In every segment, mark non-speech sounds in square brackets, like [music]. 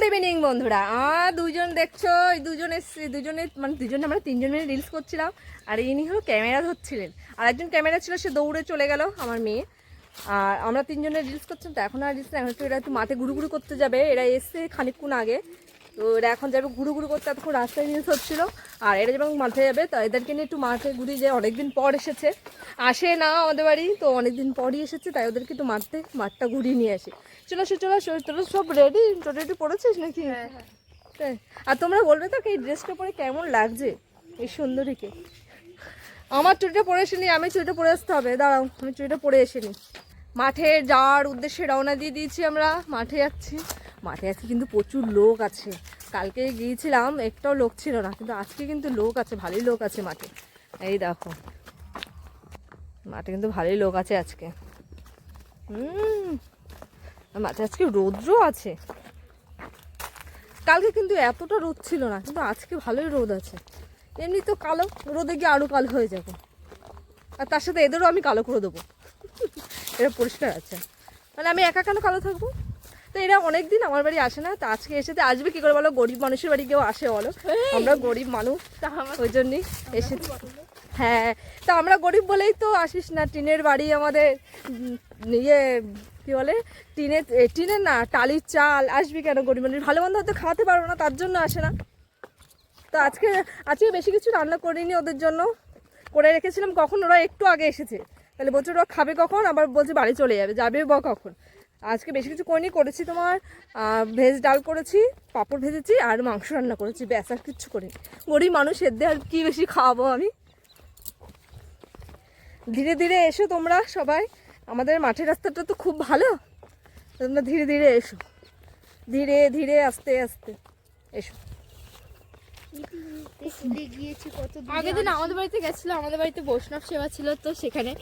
Good evening বন্ধুরা। দুজন দেখছ, এই দুজন এসছে, দুজনে মানে দুজনে আমরা তিনজন মিলে রিলস করছিলাম, আর ইনি হলো ক্যামেরা ধরছিলেন। আর একজন ক্যামেরা ছিল, সে দৌড়ে চলে গেল আমার মেয়ে। আর আমরা তিনজনে রিলস করছিলাম, তো এখন আর রিলস এখন তো এরা একটু মাঠে ঘুরু ঘুরু করতে যাবে। এরা এসছে খানিকক্ষণ আগে। তো এরা এখন যাবে ঘুরু ঘুরু করতে, এতক্ষণ রাস্তায় রিলস হচ্ছিল। আর এরা যখন মাঠে যাবে, তো এদেরকে নিয়ে একটু মাঠে ঘুরি যে অনেকদিন পর এসেছে। আসে না আমাদের বাড়ি, তো অনেকদিন পরই এসেছে, তাই ওদেরকে একটু মাঠে, মাঠটা ঘুরিয়ে নিয়ে আসি। চলো সে চলো আসো, তোরা সব রেডি রেডি পড়েছিস নাকি? তাই? আর তোমরা বলবে তো এই ড্রেসটা পরে কেমন লাগছে? এই সুন্দরীকে। আমার চুড়িটা পরে এসে নি আমি চুড়িটা পরে আসতে হবে। দাঁড়াও আমি চুড়িটা পরে এসে নি মাঠে যাওয়ার উদ্দেশ্যে রওনা দিয়ে দিয়েছি আমরা। মাঠে যাচ্ছি। মাঠে আজকে কিন্তু প্রচুর লোক আছে। কালকে গিয়েছিলাম একটাও লোক ছিল না কিন্তু আজকে কিন্তু লোক আছে ভালোই লোক আছে মাঠে। এই দেখো। মাঠে কিন্তু ভালোই লোক আছে আজকে। হুম। মাঠে আজকে রৌদ্র আছে। কালকে কিন্তু এতটা রোদ ছিল না কিন্তু আজকে ভালোই রোদ আছে। এমনি তো কালো রোদে গিয়ে আরও কালো হয়ে যাব। আর তার সাথে এদেরও আমি কালো করে দেবো। এটা পরিষ্কার আছে। মানে আমি একা কেন কালো থাকব? তো এরা অনেক দিন আমার বাড়ি আসে না তো আজকে এসে তো আসবে কি করে বলো? গরিব মানুষের বাড়ি কেউ আসে বলো? আমরা গরিব মানুষ ওই জন্যই এসে হ্যাঁ তা আমরা গরিব বলেই তো আসিস না। টিনের বাড়ি আমাদের ইয়ে কি বলে টিনের টিনের না, টালির চাল আসবি কেন গরিব মানুষ ভালো মন্দ হয়তো খাওয়াতে পারব না, তার জন্য আসে না। তো আজকে আজকে বেশি কিছু রান্না করিনি ওদের জন্য। করে রেখেছিলাম কখন, ওরা একটু আগে এসেছে। তাহলে বলছে, ওরা খাবে কখন? আবার বলছে, বাড়ি চলে যাবে। যাবে বা কখন? আজকে বেশি কিছু করিনি, করেছি তোমার ভেজ ডাল করেছি, পাঁপড় ভেজেছি আর মাংস রান্না করেছি। ব্যাস, আর কিচ্ছু করিনি। গরিব মানুষ এদের আর কি বেশি খাওয়াবো আমি? ধীরে ধীরে এসো তোমরা সবাই। আমাদের মাঠের রাস্তাটা তো খুব ভালো। তোমরা ধীরে ধীরে এসো। ধীরে ধীরে আস্তে আস্তে এসো। আগের দিন আমাদের বাড়িতে গেছিল আমাদের বাড়িতে বৈষ্ণব সেবা ছিল তো সেখানে।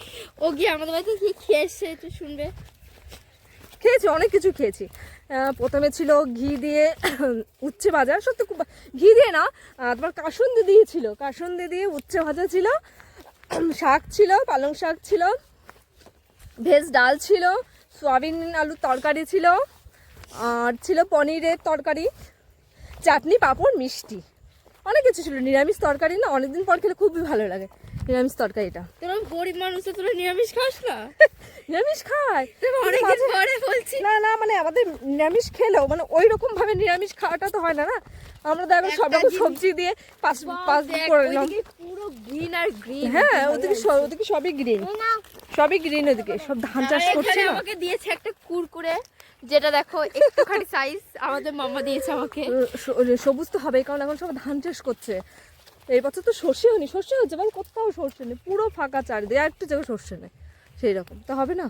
ও গিয়ে আমাদের বাড়িতে কি খেয়ে এসছে একটু শুনবে। খেয়েছি অনেক কিছু খেয়েছি। প্রথমে ছিল ঘি দিয়ে [coughs] উচ্ছে ভাজা। সত্যি খুব ঘি দিয়ে না তোমার কাসুন্দি দিয়েছিল কাসুন্দি দিয়ে উচ্ছে ভাজা ছিল। [coughs] শাক ছিল পালং শাক ছিল। ভেজ ডাল ছিল, সয়াবিন আলুর তরকারি ছিল, আর ছিল পনিরের তরকারি, চাটনি, পাঁপড়, মিষ্টি। অনেক কিছু ছিল, নিরামিষ তরকারি না, অনেকদিন পর খেলে খুবই ভালো লাগে। নিরামিষ তরকারিটা তোরা গরিব মানুষ তো তোরা নিরামিষ খাস না? [laughs] নিরামিষ খায়। অনেকদিন পরে বলছি না না মানে আমাদের নিরামিষ খেলেও মানে ওই রকম ভাবে নিরামিষ খাওয়াটা তো হয় না না? আমরা দেখো সব রকম সবজি দিয়ে পাঁচ পাঁচ করে নিলাম। পুরো গ্রিন আর গ্রিন হ্যাঁ ওদিকে ওদিকে সবই গ্রিন সবই গ্রিন ওদিকে সব ধান চাষ করছে না? আমাকে দিয়েছে একটা কুরকুরে যেটা দেখো একটুখানি সাইজ আমাদের মামা দিয়েছে আমাকে। সবুজ তো হবে কারণ এখন সব ধান চাষ করছে। এই বছর তো সর্ষে হয়নি সর্ষে হচ্ছে মানে কোথাও সর্ষে নেই পুরো ফাঁকা চারিদিকে আর একটা জায়গায় সর্ষে নেই সেই রকম তো হবে না?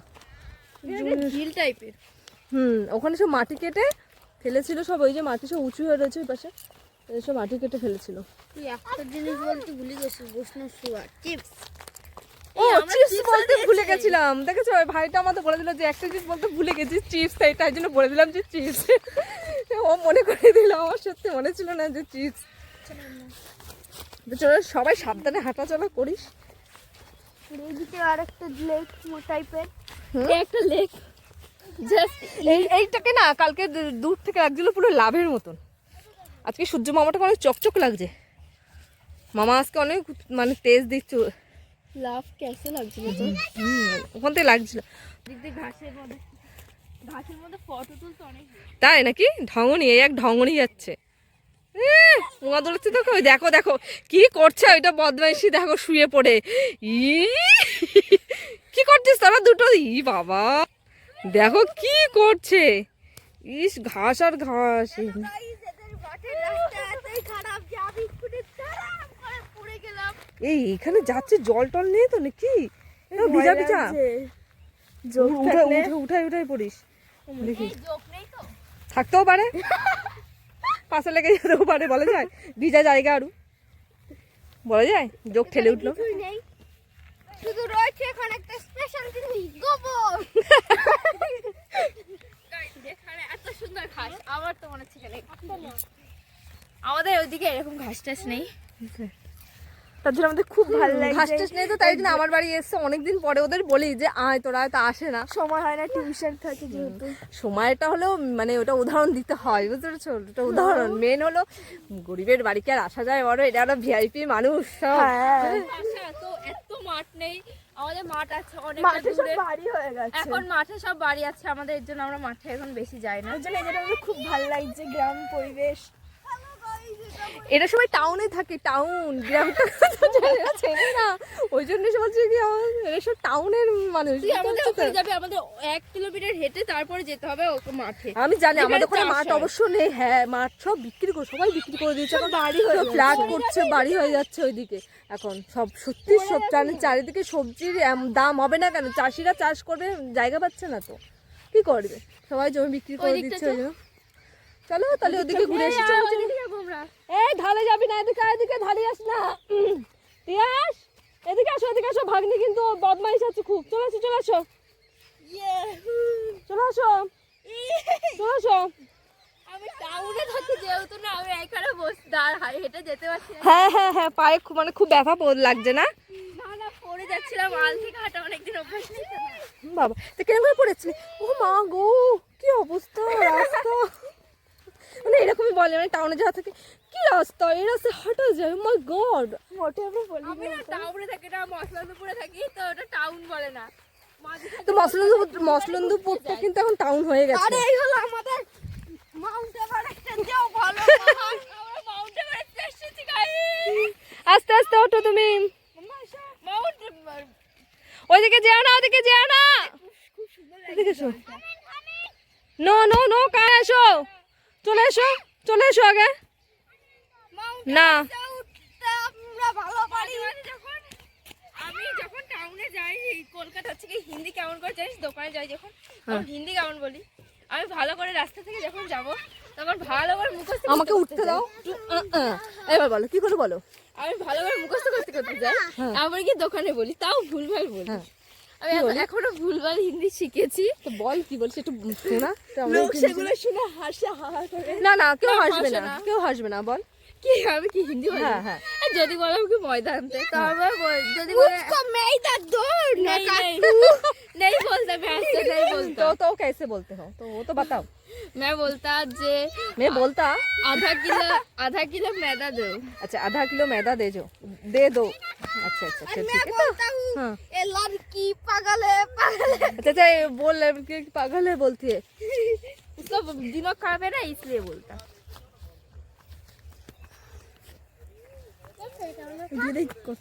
ঝিল টাইপের। হুম ওখানে সব মাটি কেটে ফেলেছিল সব ওই যে মাটি সব উঁচু হয়ে রয়েছে ওই পাশে সব মাটি কেটে ফেলেছিল। একটা জিনিস বলতে ভুলে গেছিস বৈষ্ণব সুগার চিপস। ও চিপস বলতে ভুলে গেছিলাম। দেখেছ ওই ভাইটা আমাদের বলে দিল যে একটা জিনিস বলতে ভুলে গেছি চিপস তাই তাই জন্য বলে দিলাম যে চিপস। ও মনে করে দিল আমার সত্যি মনে ছিল না যে চিপস। চলো সবাই সাবধানে হাঁটাচলা করিস। এদিকে আর একটা লেক টাইপের একটা লেক জাস্ট এই এইটাকে না কালকে দূর থেকে লাগছিল পুরো লাভের মতন। আজকে সূর্য মামাটাকে অনেক চকচক লাগছে। মামা আজকে অনেক মানে তেজ দিচ্ছে। লাভ কেসে লাগছিল তো। হুম, ওখান থেকে লাগছিল। ঘাসের মধ্যে ঘাসের মধ্যে ফটো তুলতে অনেক তাই নাকি? ঢঙ্গনি এই এক ঢঙ্গনি যাচ্ছে। উঙা দোলাচ্ছে দেখো ওই দেখো দেখো কি করছে ওইটা বদমাইশি দেখো শুয়ে পড়ে। ই কি করছিস তারা দুটো? ই বাবা। দেখো কি করছে। ইস ঘাস আর ঘাস। এই এখানে যাচ্ছে জল টল নেই তো নাকি? ভিজা ভিজা। উঠে উঠে উঠাই উঠাই পড়িস। দেখি। তো। থাকতেও পারে। পাশে লেগে যেতেও পারে বলা যায় ভিজা জায়গা আরু। বলা যায় যোগ ঠেলে উঠল। নেই। শুধু রয়েছে এখন একটা স্পেশাল জিনিস গোবর। এত সুন্দর ঘাস আমার তো মনে হচ্ছে আমাদের ওইদিকে এরকম ঘাস টাস নেই তার জন্য আমাদের খুব ভালো ঘাস লাগে টাস নেই তো তাই জন্য আমার বাড়ি এসছে। অনেকদিন পরে ওদের বলি যে আয় তোরা তো আসে না। সময় হয় না টিউশন থাকে যেহেতু। সময়টা হলেও মানে ওটা উদাহরণ দিতে হয় বুঝতে পেরেছ? ওটা উদাহরণ। মেন হলো গরিবের বাড়িতে আর আসা যায়? বড় এটা একটা ভিআইপি মানুষ সব। হ্যাঁ। তো এত মাঠ নেই। আমাদের মাঠ আছে অনেক মাঠে সব বাড়ি হয়ে গেছে। এখন মাঠে সব বাড়ি আছে আমাদের এর জন্য আমরা মাঠে এখন বেশি যাই না। ওই জন্য আমাদের খুব ভালো লাগছে গ্রাম পরিবেশ। এরা সবাই টাউনে থাকে টাউন গ্রামটা চেনে না। ওই জন্য কি এরা সব টাউনের মানুষ? যাবে আমাদের এক কিলোমিটার হেঁটে তারপরে যেতে হবে মাঠে। আমি জানি আমাদের ওখানে মাঠ। অবশ্য নেই হ্যাঁ মাঠ সব বিক্রি করে সবাই বিক্রি করে দিয়েছে। এখন বাড়ি হয়ে ফ্ল্যাট করছে বাড়ি হয়ে যাচ্ছে ওইদিকে। এখন সব সত্যি সব চারি চারিদিকে সবজির দাম হবে না কেন? চাষিরা চাষ করবে জায়গা পাচ্ছে না তো। কি করবে? সবাই জমি বিক্রি করে দিচ্ছে ওই জন্য। চলো তাহলে ওদিকে ঘুরে চলো। এই ঢালে যাবি না এদিকে এদিকে ঢালে যাস না। তিয়াস এদিকে আসো এদিকে আসো ভাগ্নি কিন্তু বদমাইশ আছে খুব। চলে আসো চলে আসো। চলে আসো। চলে আসো। আমি টাউনে থাকি যেহেতু না আমি এখানে বসে দাঁড় হেঁটে যেতে পারছি হ্যাঁ হ্যাঁ হ্যাঁ পায়ে মানে খুব ব্যথা লাগছে না? না না পড়ে যাচ্ছিলাম আল থেকে হাঁটা অনেকদিন অভ্যাস নেই বাবা তো কেন করে পড়েছিলি ও মা গো কি অবস্থা রাস্তা। মানে এরকমই বলে মানে টাউনে যাওয়া থেকে কি রাস্তা? এই রাস্তা হাঁটা যায়? মাই গড মোটে আমরা বলি আমি না টাউনে থাকি না মশলাদপুরে থাকি তো ওটা টাউন বলে না। তো মসলন্দপুর মসলন্দপুরটা কিন্তু এখন টাউন হয়ে গেছে। আরে এই হলো আমাদের মাউন্ট এভারেস্টের চেয়েও ভালো আমরা মাউন্ট এভারেস্টে এসেছি গাইস আস্তে আস্তে ওঠো তুমি। মাউন্ট ওইদিকে যেও না ওইদিকে যেও না। এদিকে এসো। নো নো নো কার এসো? চলে এসো চলে এসো আগে না আমরা আমি যখন টাউনে যাই কলকাতা থেকে হিন্দি কেমন করে জানিস দোকানে যাই যখন তখন হিন্দি কেমন বলি আমি ভালো করে রাস্তা থেকে যখন যাব তখন ভালো করে মুখস্থ করতে আমাকে করতে উঠতে যাই। দাও আহ, আহ। এবার বলো কি করে বলো আমি ভালো করে মুখস্থ করতে করতে যাই হ্যাঁ। কি দোকানে বলি তাও ভুলভাল বলি হ্যাঁ। আমি এখনও ভুলভাল হিন্দি শিখেছি। তো বল কি বলছিস একটু শোনা লোক সেগুলো শুনে হাসে হা করে। না না কেউ হাসবে না। কেউ হাসবে না বল। কি আমি কি হিন্দি হ্যাঁ, হ্যাঁ। আর যদি বলে আমাকে ময়দা আনতে তারপর বল- যদি বলে মেয়েটা দৌড় नहीं नहीं नहीं बोलता मैं ऐसे नहीं बोलता तो तो कैसे बोलते हो तो वो तो बताओ मैं बोलता जे मैं बोलता आधा किलो आधा किलो मैदा दो अच्छा आधा किलो मैदा दे जो दे दो अच्छा अच्छा अच्छा ठीक है तो हाँ এ লড়কি পাগলে পাগলে अच्छा अच्छा ये बोल रहे हैं कि पागल है बोलती है उसका दिमाग खराब है ना इसलिए बोलता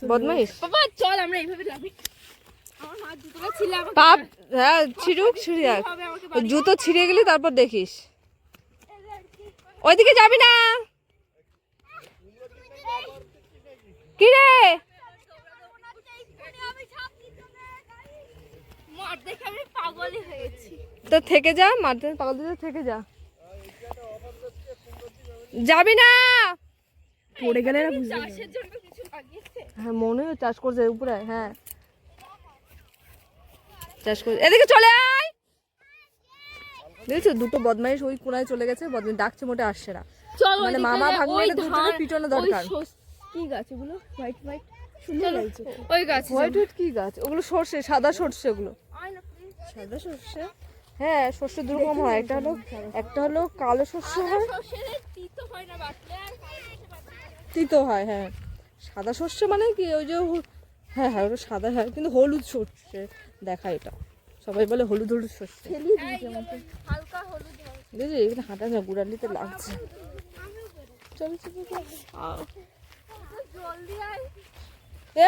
বদমাইশ? বাবা চল আমরা এইভাবে পাপ হ্যাঁ ছিড়ুক আমাকে ওই জুতো ছিঁড়ে গেলে তারপর দেখিস। ওইদিকে যাবি না। কি রে? তো থেকে যা মারতে পাগল দিতে থেকে যা। যাবি না। পড়ে গেলে না হ্যাঁ মনে হয় চাষ করছে উপরে হ্যাঁ। চাষ করছে। এদিকে চলে আয়! দেখছ দুটো বদমাইশ ওই কোনায় চলে গেছে বদমাইশ ডাকছে মোটে আসছে না। মানে মামা ভাগ্নে দরকার। কি গাছ ওগুলো হোয়াইট হোয়াইট সুন্দর লাগছে। ওই গাছ হোয়াইট হোয়াইট কি গাছ? ওগুলো সর্ষে সাদা সর্ষে ওগুলো সাদা সর্ষে? হ্যাঁ সর্ষে হয়। একটা হলো একটা হলো কালো সর্ষে হয়। হয় না তিতো হয় হ্যাঁ। সাদা সর্ষে মানে কি? ওই যে হ্যাঁ হ্যাঁ ওটা সাদা হয় কিন্তু হলুদ সর্ষে দেখা এটা। সবাই বলে হলুদ হলুদ সর্ষে। বুঝলি? এখানে হাঁটা না গুড়ালিতে লাগছে। চল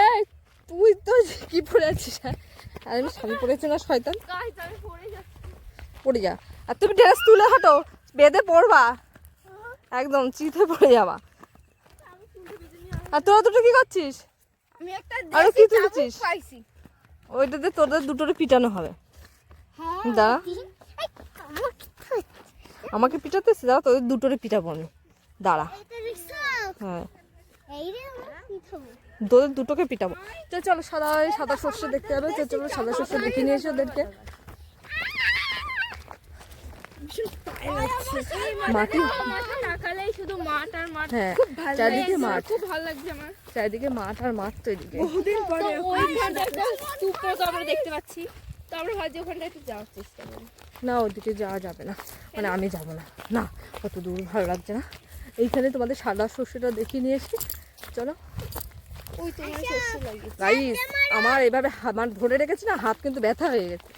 এই তুই তো কি পরে আছিস হ্যাঁ? আর আমি শাড়ি পরেছি না শয়তান? পড়ে যা। আর তুমি ড্রেস তুলে হাঁটো বেঁধে পড়বা। একদম চিতে পড়ে যাবা। আর তোরা দুটো কি করছিস আমি একটা আরও কি তুলেছিস ওইটাতে তোদের দুটোরে পিটানো হবে। হ্যাঁ দাঁড়া আমাকে পিটাতেছে দাঁড়া তোদের দুটোরে পিটাবো আমি। দাঁড়া। হ্যাঁ। তোদের দুটোকে পিটাবো। চল চলো সাদা সাদা সর্ষে দেখতে হবে। চল চলো সাদা সর্ষে দেখে নিয়ে এসো ওদেরকে। মাটি হ্যাঁ, চারিদিকে মাঠ। আর মাঠ তো না ওদিকে যাওয়া যাবে না। মানে আমি যাব না। না অত দূর ভালো লাগছে না। এইখানে তোমাদের সাদা শস্যটা দেখিয়ে নিয়ে এসছি চলো। তাই আমার এভাবে আমার মানে ধরে রেখেছি না হাত কিন্তু ব্যথা হয়ে গেছে।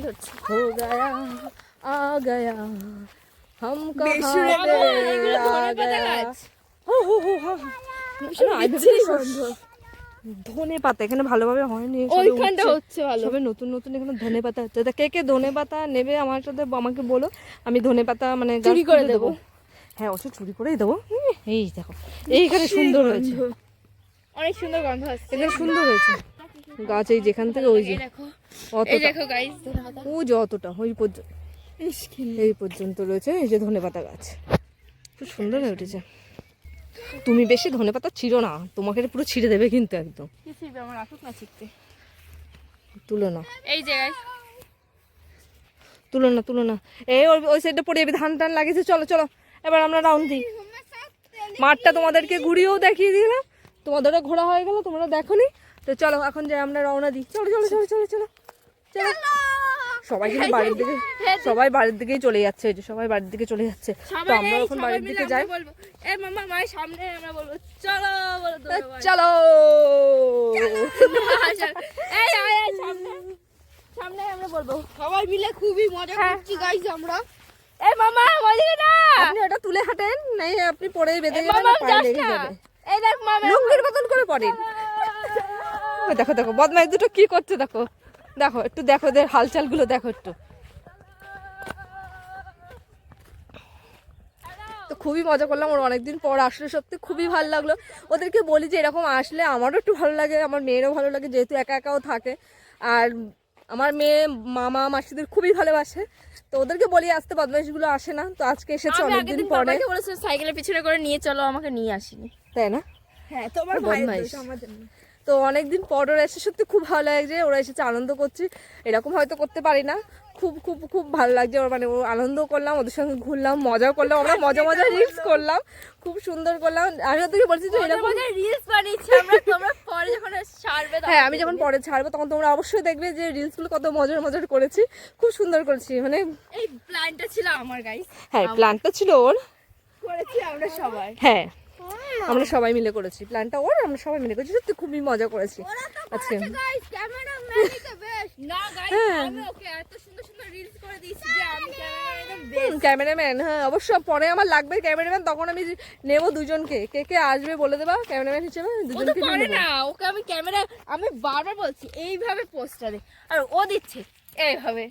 ধরছি। আ গায়া। हम ধনে পাতা এখানে ভালোভাবে হয়নি। ওইখানটা হচ্ছে ভালো। সবে নতুন নতুন এখানে ধনে পাতা হচ্ছে। তা কে কে ধনে পাতা নেবে আমার সাথে আমাকে বলো। আমি ধনে পাতা মানে চুরি করে দেবো। হ্যাঁ অবশ্য চুরি করেই দেবো। এই দেখো এইখানে সুন্দর হয়েছে। অনেক সুন্দর গন্ধ আসছে। এখানে সুন্দর হয়েছে। গাছ এই যেখান থেকে ওই যে দেখো অত ও যতটা ওই পর্যন্ত। এই পর্যন্ত রয়েছে এই যে ধনেপাতা গাছ। খুব সুন্দর হয়ে উঠেছে। তুমি বেশি ধনেপাতা ছিঁড়ো না তোমাকে পুরো ছিঁড়ে দেবে কিন্তু একদম। আমার আসুক না তুলো না। এই জায়গায় তুলো না তুলো না। এই ওই ওই সাইডটা পড়ে যাবে ধান টান লাগিয়েছে চলো চলো। এবার আমরা রাউন্ড দিই। মাঠটা তোমাদেরকে ঘুরিয়েও দেখিয়ে দিলাম। তোমাদেরও ঘোরা হয়ে গেল তোমরা দেখোনি। তো চলো এখন যাই আমরা রওনা দিই। চলো চলো চলো চলো চলো। চলো। সবাই কিন্তু বাড়ির দিকে সবাই বাড়ির দিকেই চলে যাচ্ছে যে সবাই বাড়ির দিকে চলে যাচ্ছে। তো আমরা এখন বাড়ির দিকে যাই। এ মামা মায়ের সামনে আমরা বলব চলো বলো চলো। এই আয় সামনে সামনে আমরা বলব। সবাই মিলে খুবই মজা করছি গাইস আমরা। এ মামা মজা না? আপনি ওটা তুলে হাঁটেন নাই আপনি পরেই বেঁধে পায়ে লেগে যাবে। এই দেখ মামা লুঙ্গির মতন করে পড়েন। দেখো দেখো বদমাইশ দুটো কি করছে দেখো। দেখো একটু দেখো ওদের হালচালগুলো দেখো একটু। তো খুবই মজা করলাম ওর অনেকদিন পর আসলে সত্যি খুবই ভালো লাগল। ওদেরকে বলি যে এরকম আসলে আমারও একটু ভালো লাগে আমার মেয়েরও ভালো লাগে যেহেতু একা একাও থাকে। আর আমার মেয়ে মামা মাসিদের খুবই ভালোবাসে। তো ওদেরকে বলি আসতে বদমাইশগুলো আসে না। তো আজকে এসেছে অনেকদিন পরে। সাইকেলের পিছনে করে নিয়ে চলো আমাকে নিয়ে আসিনি। তাই না? হ্যাঁ তোমার বদমাইশ। তো অনেকদিন পর ওরা এসে সত্যি খুব ভালো লাগছে ওরা এসেছে আনন্দ করছি। এরকম হয়তো করতে পারি না। খুব খুব খুব ভালো লাগছে ওর মানে ও আনন্দ করলাম ওদের সঙ্গে ঘুরলাম মজাও করলাম আমরা মজা মজা রিলস করলাম খুব সুন্দর করলাম। আমি ওদেরকে বলছি যে এরকম রিলস বানিয়েছি আমরা তোমরা পরে যখন ছাড়বে হ্যাঁ আমি যখন পরে ছাড়বো তখন তোমরা অবশ্যই দেখবে যে রিলসগুলো কত মজার মজার করেছি। খুব সুন্দর করেছি মানে এই প্ল্যানটা ছিল আমার গাইস হ্যাঁ প্ল্যানটা ছিল ওর। করেছি আমরা সবাই। হ্যাঁ। আমরা সবাই মিলে করেছি। প্ল্যানটা ওর আমরা সবাই মিলে করেছি। সত্যি খুবই মজা করেছি। আজকে ক্যামেরাম্যান হ্যাঁ। অবশ্য পরে আমার লাগবে ক্যামেরাম্যান তখন আমি নেব দুজনকে। কে কে আসবে বলে দেবা ক্যামেরাম্যান হিসেবে? দুজনকে পারে না ওকে আমি ক্যামেরা আমি বারবার বলছি এইভাবে পোস্টারে আর ও দিচ্ছে এইভাবে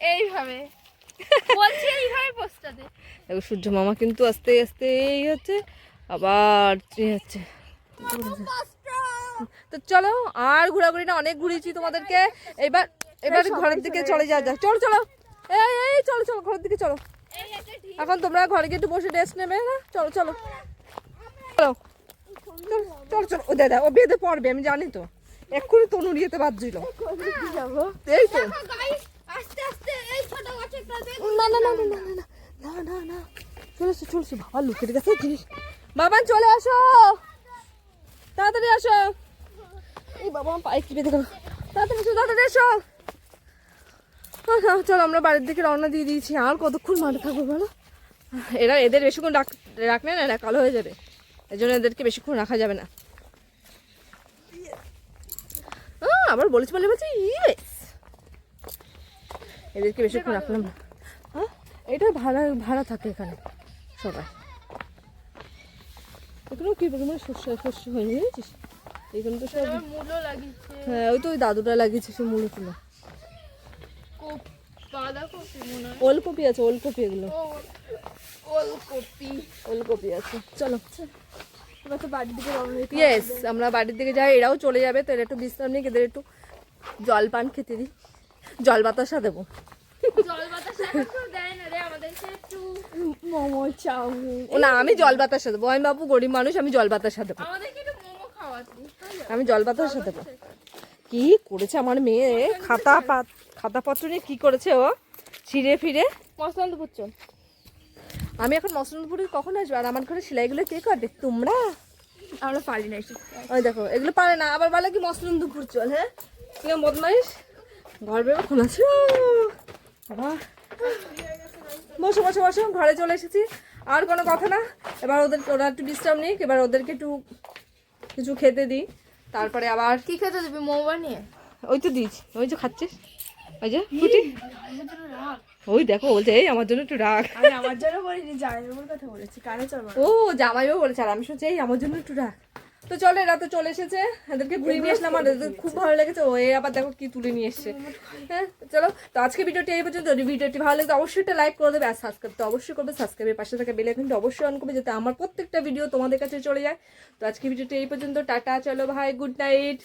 এইভাবে। বলছি এইভাবে পোস্টারে সূর্য মামা কিন্তু আস্তে আস্তে এই হচ্ছে আবার তো চলো আর ঘোরাঘুরি না অনেক ঘুরেছি তোমাদেরকে এবার এবার ঘরের দিকে চলে যাওয়া যাক চলো চলো এই এই চলো চলো ঘরের দিকে চলো এখন তোমরা ঘরে গিয়ে একটু বসে রেস্ট নেবে না চলো চলো চলো চলো, চলো ও দাদা ও বেঁধে পড়বে আমি জানি তো এক্ষুনি তনুর ইয়েতে বাজছিল এই তো না না না না না না না না না চলেছে চলেছে বাবা লুকের কাছে জিনিস বাবা চলে আসো। তাড়াতাড়ি আসো। এই বাবা পায়ে কি বেঁধে গেল তাড়াতাড়ি এসো তাড়াতাড়ি এসো চলো, আমরা বাড়ির দিকে রওনা দিয়ে দিয়েছি। আর কতক্ষণ মাঠে থাকব বলো? এরা এদের বেশিক্ষণ রাখ রাখলে না, এরা কালো হয়ে যাবে। এই জন্য এদেরকে বেশিক্ষণ রাখা যাবে না। আবার বলেছি, বলে বলছি, ইয়েস। এদেরকে বেশিক্ষণ রাখলাম না। হ্যাঁ এটা ভাড়া ভাড়া থাকে এখানে, সবাই। এখানেও কি পরিমাণ শস্য শস্য হয়ে বুঝেছিস এখানে তো সব মূল্য লাগিয়েছে। হ্যাঁ ওই তো ওই দাদুটা লাগিয়েছে সে মূলো বাঁধাকপি ওলকপি আছে ওলকপি এগুলো। ওলকপি। ওলকপি আছে। চলো। ইয়েস আমরা বাড়ির দিকে যাই এরাও চলে যাবে তো এরা একটু বিশ্রাম নিয়ে এদের একটু জল পান খেতে দিই। জল বাতাসা দেবো। না আমি জল বাতাসা দেবো আমি বাবু গরিব মানুষ আমি জল বাতাসা খাওয়াতে আমি জল বাতাসা দেবো কি করেছে আমার মেয়ে? খাতা পাত খাতা পত্র নিয়ে কি করেছে ও? ছিঁড়ে ফিরে? পুচ্ছ আমি এখন মসলনপুরে কখন আসব? আর আমার ঘরে সেলাইগুলো কে করবে তোমরা? আমরা পারি না। ওই দেখো এগুলো পারে না। আবার বলে কি মসলুম দুপুর চল হ্যাঁ? তুই বদমাইশ? ঘর বেরো বাবা বসো বসো বসো ঘরে চলে এসেছি। আর কোনো কথা না। এবার ওদের ওরা একটু ডিস্টার্ব নিক এবার ওদেরকে একটু কিছু খেতে দিই। তারপরে আবার কি খেতে দিবি? মোমো বানিয়ে ওই তো দিয়েছি ওই যে খাচ্ছিস? ওই যে ফুটি? ওই দেখো বলছে এই আমার জন্য একটু রাখ। আমি আমার জন্য বলিনি জামাইবাবুর কথা বলেছি। কানে চল ও জামাইও বলেছে আর আমি শুনছি এই আমার জন্য একটু রাখ। তো চলে, এরা তো চলে এসেছে। এদেরকে ঘুরে নিয়ে আসলাম আর এদের খুব ভালো লেগেছে। ও এ আবার দেখো কি তুলে নিয়ে এসছে। হ্যাঁ চলো, তো আজকে ভিডিওটি এই পর্যন্ত। ভিডিওটি ভালো লাগে অবশ্যই একটা লাইক করে দেবে আর সাবস্ক্রাইব তো অবশ্যই করবে সাবস্ক্রাইবের পাশে থাকা বেল আইকনটা অবশ্যই অন করবে, যাতে আমার প্রত্যেকটা ভিডিও তোমাদের কাছে চলে যায়। তো আজকে ভিডিওটি এই পর্যন্ত। টাটা, চলো ভাই গুড নাইট